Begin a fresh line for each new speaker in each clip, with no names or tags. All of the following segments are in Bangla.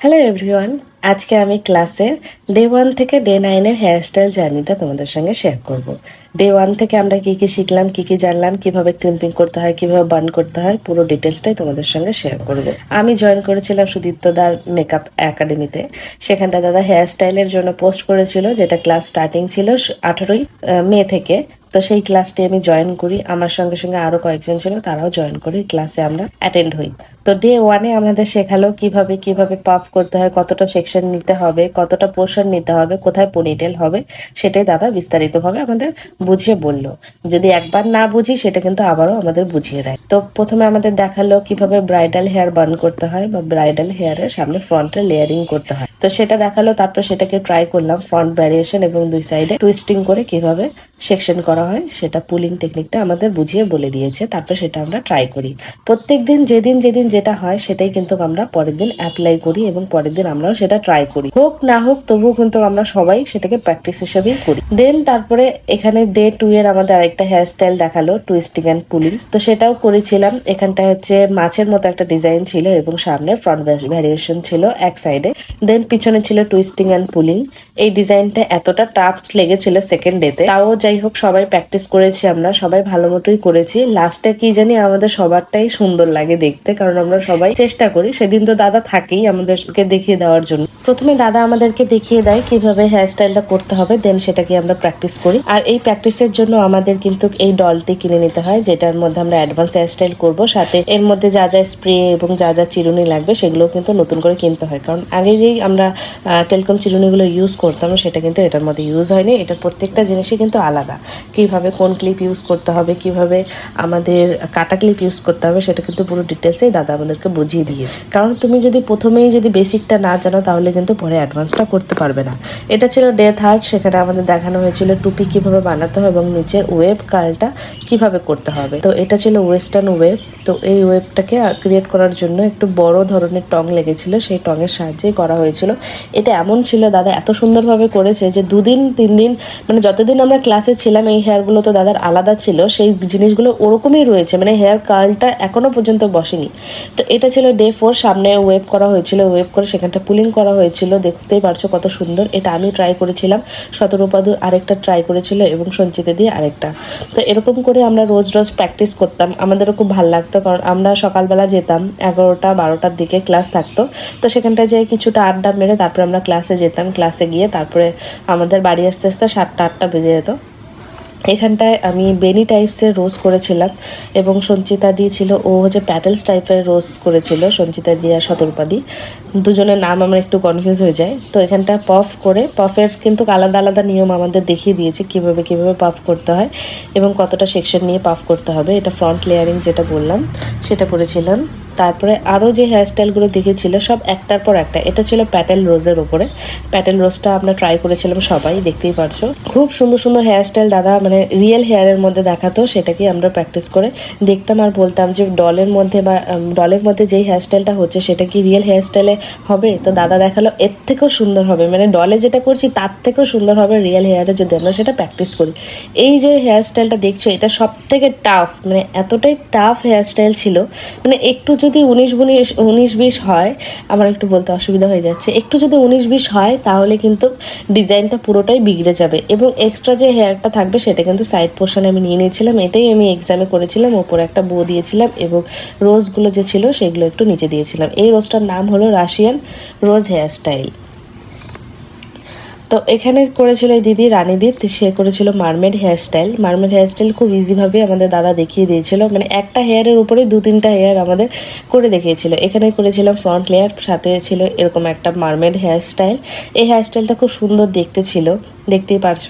হ্যালো এভরিওয়ান আজকে আমি ক্লাসের ডে ওয়ান থেকে ডে নাইনের হেয়ারস্টাইল জার্নিটা তোমাদের সঙ্গে শেয়ার করব। ডে ওয়ান থেকে আমরা কি কি শিখলাম, কি কি জানলাম, কীভাবে ক্রিম্পিং করতে হয়, কীভাবে বার্ন করতে হয়, পুরো ডিটেলসটাই তোমাদের সঙ্গে শেয়ার করব। আমি জয়েন করেছিলাম সুদীপ্তদার মেকআপ একাডেমিতে সেখানটা দাদা হেয়ারস্টাইলের জন্য পোস্ট করেছিল, যেটা ক্লাস স্টার্টিং ছিল আঠারোই মে থেকে। তো সেই ক্লাসটি আমি জয়েন করি। আমার সঙ্গে সঙ্গে আরও কয়েকজন ছিল, তারাও জয়েন করি ক্লাসে আমরা অ্যাটেন্ড হই। তো ডে ওয়ানে আমাদের শেখালো কীভাবে কীভাবে পাপ করতে হয়, কতটা সেকশন নিতে হবে, কতটা পোর্শন নিতে হবে, কোথায় পনিটেল হবে, সেটাই দাদা বিস্তারিতভাবে আমাদের বুঝিয়ে বলল। যদি একবার না বুঝি, সেটা কিন্তু আবারও আমাদের বুঝিয়ে দেয়। তো প্রথমে আমাদের দেখাল কীভাবে ব্রাইডাল হেয়ার বার্ন করতে হয় বা ব্রাইডাল হেয়ারের সামনে ফ্রন্টে লেয়ারিং করতে হয়। তো সেটা দেখাল, তারপর সেটাকে ট্রাই করলাম ফ্রন্ট ভ্যারিয়েশন এবং দুই সাইডে টুইস্টিং করে কীভাবে সেকশন করা হয়, সেটা পুলিং টেকনিকটা আমাদের বুঝিয়ে বলে দিয়েছে, তারপর সেটা আমরা ট্রাই করি। প্রত্যেক দিন যেদিন যেদিন যেটা হয়, সেটাই কিন্তু আমরা পরের দিন অ্যাপ্লাই করি এবং পরের দিন আমরাও সেটা ট্রাই করি। হোক না হোক, তবুও কিন্তু আমরা সবাই সেটাকে প্র্যাকটিস হিসেবেই করি। দেন তারপরে এখানে ডে টু এর আমাদের আরেকটা হেয়ার স্টাইল দেখাল টুইস্টিং অ্যান্ড পুলিং তো সেটাও করেছিলাম। এখানটা হচ্ছে মাছের মতো একটা ডিজাইন ছিল এবং সামনে ফ্রন্ট ভ্যারিয়েশন ছিল এক সাইডে দেন পিছনে ছিল টুইস্টিং অ্যান্ড পুলিং এই ডিজাইনটা এতটা টাফ লেগেছিল সেকেন্ড ডেতে তাও যাই হোক, সবাই প্র্যাকটিস করেছি আমরা, সবাই ভালো মতোই করেছি। লাস্টে কি জানি আমাদের সবারটাই সুন্দর লাগে দেখতে, কারণ আমরা সবাই চেষ্টা করি। সেদিন তো দাদা থাকেই আমাদেরকে দেখিয়ে দেওয়ার জন্য। প্রথমে দাদা আমাদেরকে দেখিয়ে দেয় কীভাবে হেয়ার স্টাইলটা করতে হবে দেন সেটাকে আমরা প্র্যাকটিস করি। আর এই প্র্যাকটিসের জন্য আমাদের কিন্তু এই ডলটি কিনে নিতে হয়, যেটার মধ্যে আমরা অ্যাডভান্স হেয়ার স্টাইল করব। সাথে এর মধ্যে যা যা স্প্রে এবং যা যা চিরুনি লাগবে সেগুলো কিন্তু নতুন করে কিনতে হয়। কারণ আগে যেই আমরা টেলকম চিরুনিগুলো ইউজ করতাম, সেটা কিন্তু এটার মধ্যে ইউজ হয়নি। এটার প্রত্যেকটা জিনিসই কিন্তু আলাদা। কীভাবে কোন ক্লিপ ইউজ করতে হবে, কীভাবে আমাদের কাটা ক্লিপ ইউজ করতে হবে, সেটা কিন্তু পুরো ডিটেলসেই দাদা আমাদেরকে বুঝিয়ে দিয়েছে। কারণ তুমি যদি প্রথমেই যদি বেসিকটা না জানো, তাহলে কিন্তু পরে অ্যাডভান্সটা করতে পারবে না। এটা ছিল ডে থার্ড সেখানে আমাদের দেখানো হয়েছিল টুপি কীভাবে বানাতে হয় এবং নিচের ওয়েব কার্লটা কীভাবে করতে হবে। তো এটা ছিল ওয়েস্টার্ন ওয়েব তো এই ওয়েবটাকে ক্রিয়েট করার জন্য একটু বড় ধরনের টং লেগেছিল, সেই টঙের সাহায্যেই করা হয়েছিল। এটা এমন ছিল, দাদা এত সুন্দরভাবে করেছে যে দুদিন তিন দিন মানে যতদিন আমরা ক্লাসে ছিলাম, এই হেয়ারগুলো তো দাদার আলাদা ছিল, সেই জিনিসগুলো ওরকমই রয়েছে মানে হেয়ার কার্লটা এখনও পর্যন্ত বসেনি। তো এটা ছিল ডে ফোর সামনে ওয়েব করা হয়েছিল ওয়েব করে সেখানটা পুলিং করা হয়েছিল, দেখতেই পারছ কত সুন্দর, এটা আমি ট্রাই করেছিলাম, শতরূপাদু আরেকটা ট্রাই করেছিল এবং সঞ্চিতা দিয়ে আরেকটা। তো এরকম করে আমরা রোজ রোজ প্র্যাকটিস করতাম, আমাদেরও খুব ভালো লাগতো, কারণ আমরা সকালবেলা যেতাম, এগারোটা, বারোটার দিকে ক্লাস থাকতো, তো সেখানটায় যেয়ে কিছুটা আড্ডা মেরে তারপরে আমরা ক্লাসে যেতাম ক্লাসে গিয়ে তারপরে আমাদের বাড়ি আসতে আসতে সাতটা, আটটা বেজে যেত। এখানটায় আমি বেনি টাইপসের রোজ করেছিলাম এবং সঞ্চিতা দি ছিল, ও হচ্ছে প্যাটেলস টাইপের রোজ করেছিল, সঞ্চিতা দি আর দুজনের নাম আমার একটু কনফিউজ হয়ে যায়। তো এখানটা পফ করে পফের কিন্তু আলাদা আলাদা নিয়ম আমাদের দেখিয়ে দিয়েছে কীভাবে কীভাবে পাফ করতে হয় এবং কতটা সেকশন নিয়ে পাফ করতে হবে। এটা ফ্রন্ট লেয়ারিং যেটা বললাম, সেটা করেছিলাম। তারপরে আরও যে হেয়ারস্টাইলগুলো দেখেছিল, সব একটার পর একটা। এটা ছিল প্যাটেল রোজের ওপরে প্যাটেল রোজটা আমরা ট্রাই করেছিলাম সবাই, দেখতেই পারছ। খুব সুন্দর সুন্দর হেয়ারস্টাইল দাদা মানে রিয়েল হেয়ারের মধ্যে দেখাতো, সেটাকে আমরা প্র্যাকটিস করে দেখতাম আর বলতাম যে ডলের মধ্যে বা ডলের মধ্যে যেই হেয়ারস্টাইলটা হচ্ছে, সেটা কি রিয়েল হেয়ারস্টাইলে হবে? তো দাদা দেখাল, এর থেকেও সুন্দর হবে। মানে ডলে যেটা করছি, তার থেকেও সুন্দর হবে রিয়েল হেয়ারে যদি আমরা সেটা প্র্যাকটিস করি। এই যে হেয়ারস্টাইলটা দেখছ, এটা সব থেকে টাফ মানে এতটাই টাফ হেয়ারস্টাইল ছিল। মানে একটু যদি উনিশ উনিশ উনিশ বিশ হয়, আমার একটু বলতে অসুবিধা হয়ে যাচ্ছে, একটু যদি উনিশ বিশ হয়, তাহলে কিন্তু ডিজাইনটা পুরোটাই বিগড়ে যাবে। এবং এক্সট্রা যে হেয়ারটা থাকবে, সেটা কিন্তু সাইড পোর্শনে আমি নিয়ে নিয়েছিলাম, এটাই আমি এক্সামে করেছিলাম, ওপরে একটা বো দিয়েছিলাম এবং রোজগুলো যে ছিল সেগুলো একটু নিচে দিয়েছিলাম। এই রোজটার নাম হলো রাশিয়ান রোজ হেয়ার স্টাইল তো এখানে করেছিল এই দিদি রানীদি সে করেছিল mermaid hair style mermaid hair style খুব ইজিভাবে আমাদের দাদা দেখিয়ে দিয়েছিল। মানে একটা হেয়ারের উপরে দু তিনটা হেয়ার আমাদের করে দেখিয়েছিল। এখানে করেছিলাম ফ্রন্ট লেয়ার সাথে ছিল এরকম একটা মারমেড হেয়ার স্টাইল এই হেয়ার স্টাইলটা খুব সুন্দর দেখতে ছিল। দেখতেই পারছ?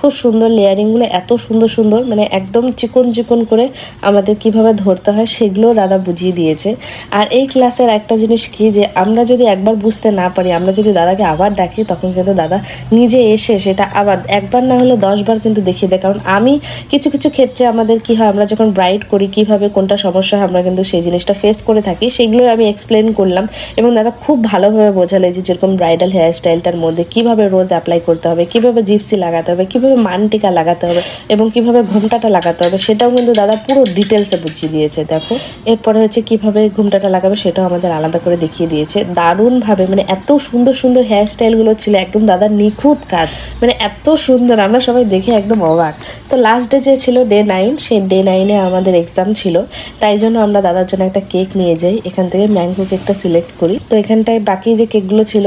খুব সুন্দর লেয়ারিংগুলো এত সুন্দর সুন্দর মানে একদম চিকন চিকন করে আমাদের কীভাবে ধরতে হয় সেগুলোও দাদা বুঝিয়ে দিয়েছে। আর এই ক্লাসের একটা জিনিস কি যে, আমরা যদি একবার বুঝতে না পারি, আমরা যদি দাদাকে আবার ডাকি, তখন কিন্তু দাদা নিজে এসে সেটা আবার একবার না হলে দশবার কিন্তু দেখিয়ে দেয়। কারণ আমি কিছু কিছু ক্ষেত্রে আমাদের কি হয়, আমরা যখন ব্রাইট করি, কীভাবে কোনটা সমস্যা হয়, আমরা কিন্তু সেই জিনিসটা ফেস করে থাকি, সেগুলো আমি এক্সপ্লেন করলাম এবং দাদা খুব ভালোভাবে বোঝালে যে, যেরকম ব্রাইডাল হেয়ার স্টাইলটার মধ্যে কীভাবে রোজ অ্যাপ্লাই করতে হবে, কীভাবে জিপসি লাগাতে হবে, কীভাবে কীভাবে মানটিকা লাগাতে হবে এবং কীভাবে ঘুমটাটা লাগাতে হবে সেটাও কিন্তু দাদা পুরো ডিটেলসে বুঝিয়ে দিয়েছে, দেখো। এরপরে হচ্ছে কীভাবে ঘুমটাটা লাগাবে সেটাও আমাদের আলাদা করে দেখিয়ে দিয়েছে। দারুণভাবে মানে এত সুন্দর সুন্দর হেয়ার স্টাইলগুলো ছিল, একদম দাদার নিখুঁত কাজ। মানে এত সুন্দর, আমরা সবাই দেখে একদম অবাক। তো লাস্ট ডে যে ছিল ডে নাইন সেই ডে নাইনে আমাদের এক্সাম ছিল। তাই জন্য আমরা দাদার জন্য একটা কেক নিয়ে যাই। এখান থেকে ম্যাঙ্গো কেকটা সিলেক্ট করি। তো এখানটায় বাকি যে কেকগুলো ছিল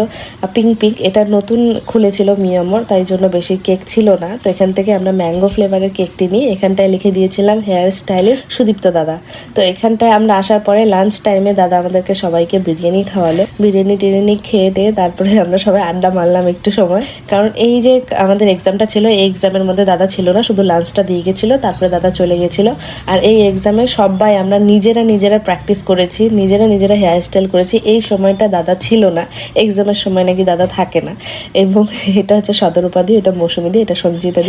পিঙ্ক পিঙ্ক এটা নতুন খুলেছিল মিয়ামর, তাই জন্য বেশি কেক ছিল না। তো এখান থেকে আমরা ম্যাঙ্গো ফ্লেভারের কেকটি নিয়ে এখানটায় লিখে দিয়েছিলাম, হেয়ার স্টাইলিস্ট সুদীপ্ত দাদা। তো এখানটায় আমরা আসার পরে লাঞ্চ টাইমে দাদা আমাদেরকে সবাইকে বিরিয়ানি খাওয়ালো। বিরিয়ানি টিরিয়ানি খেয়ে টেয়ে তারপরে আমরা সবাই আড্ডা মারলাম একটু সময়। কারণ এই যে আমাদের এক্সামটা ছিল, এই এক্সামের মধ্যে দাদা ছিল না, শুধু লাঞ্চটা দিয়ে গেছিল, তারপরে দাদা চলে গেছিল। আর এই এক্সামে সবাই আমরা নিজেরা নিজেরা প্র্যাকটিস করেছি, নিজেরা নিজেরা হেয়ার স্টাইল করেছি। এই সময়টা দাদা ছিল না। এক্সামের সময় নাকি দাদা থাকে না। এবং এটা হচ্ছে সদর উপাধি, এটা মৌসুমি দি এটা সঞ্জিতা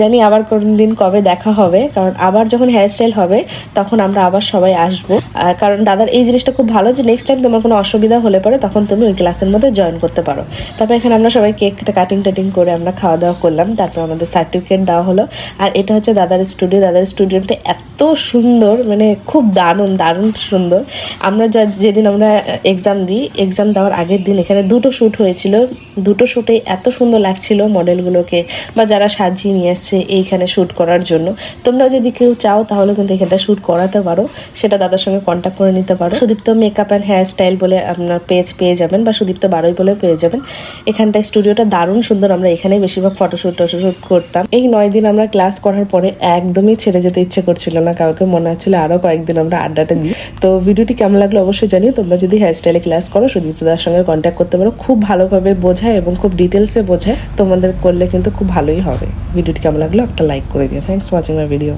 জানি আবার কোন দিন কবে দেখা হবে, কারণ আবার যখন হেয়ার স্টাইল হবে, তখন আমরা আবার সবাই আসব। আর কারণ দাদার এই জিনিসটা খুব ভালো যে নেক্সট টাইম তোমার কোনো অসুবিধা হলে পরে তখন তুমি ওই ক্লাসের মধ্যে জয়েন করতে পারো। তারপর এখানে আমরা সবাই কেকটা কাটিং টাটিং করে আমরা খাওয়া দাওয়া করলাম, তারপর আমাদের সার্টিফিকেট দেওয়া হলো। আর এটা হচ্ছে দাদার স্টুডিও দাদার স্টুডিওটা এত সুন্দর মানে খুব দারুণ দারুণ সুন্দর। আমরা যা, যেদিন আমরা এক্সাম দিই এক্সাম দেওয়ার আগের দিন এখানে দুটো শ্যুট হয়েছিল। দুটো শ্যুটে এত সুন্দর লাগছিল মডেলগুলোকে বা যারা সাজিয়ে নিয়ে এসছে এইখানে শ্যুট করার জন্য। তোমরা যদি কেউ চাও তাহলে কিন্তু এখানটা শ্যুট করাতে পারো। সেটা দাদার সঙ্গে কন্ট্যাক্ট করে নিতে পারো। Sudipta makeup and hair style বলে আপনার পেজ পেয়ে যাবেন, বা সুদীপ্ত বারোই বলে পেয়ে যাবেন। এখানটায় স্টুডিওটা দারুণ সুন্দর, আমরা এখানেই বেশিরভাগ ফটোশ্যুট টটোশ্যুট করতাম। এই নয় দিন আমরা ক্লাস করার পরে একদমই ছেড়ে যেতে ইচ্ছে করছিল না কাউকে মনে হচ্ছিল আরও কয়েকদিন আমরা আড্ডাটা দিই তো ভিডিওটি কেমন লাগল অবশ্যই জানিও। তোমরা যদি হেয়ার স্টাইলে ক্লাস করো সুদীপ্তদার সঙ্গে কন্ট্যাক্ট করতে পারো। খুব ভালোভাবে বোঝায় এবং খুব ডিটেলসে বোঝায়। তোমাদের করলে কিন্তু খুব ভালোই হবে। ভিডিওটি কেমন লাগল একটা লাইক করে দিও। Thanks watching my video